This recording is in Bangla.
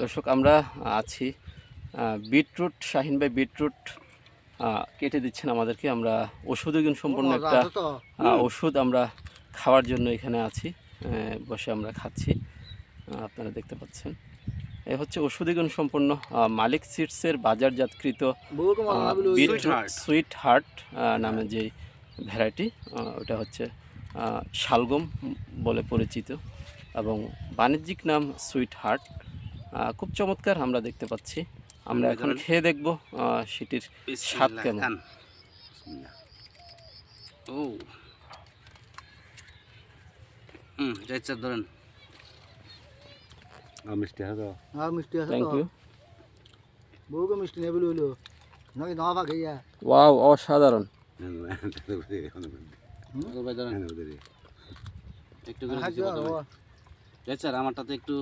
দর্শক আমরা আছি বিটরুট শাহিন ভাই বিটরুট কেটে দিচ্ছেন আমাদেরকে। আমরা ওষুধি গুণ সম্পন্ন একটা ওষুধ আমরা খাওয়ার জন্য এখানে আছি বসে আমরা খাচ্ছি আপনারা দেখতে পাচ্ছেন। এ হচ্ছে ওষুধি গুণ সম্পন্ন মালিক সিডসের বাজারজাতকৃত বিটরুট সুইট হার্ট। নামে যে ভ্যারাইটি ওটা হচ্ছে শালগম বলে পরিচিত এবং বাণিজ্যিক নাম সুইট হার্ট। খুব চমৎকার আমরা দেখতে পাচ্ছি আমরা এখন খেয়ে দেখব সেটির স্বাদ কেমন ও হুম ধরেন মিষ্টি হবে আর মিষ্টি আছে থ্যাংক ইউ বউকে মিষ্টি নেবে লইলো নাকি না পাকে ওয়াও অসাধারণ একটু করে হাত দিছি দাও, প্রথমে। বাবা। যাইছে আমারটাতে একটু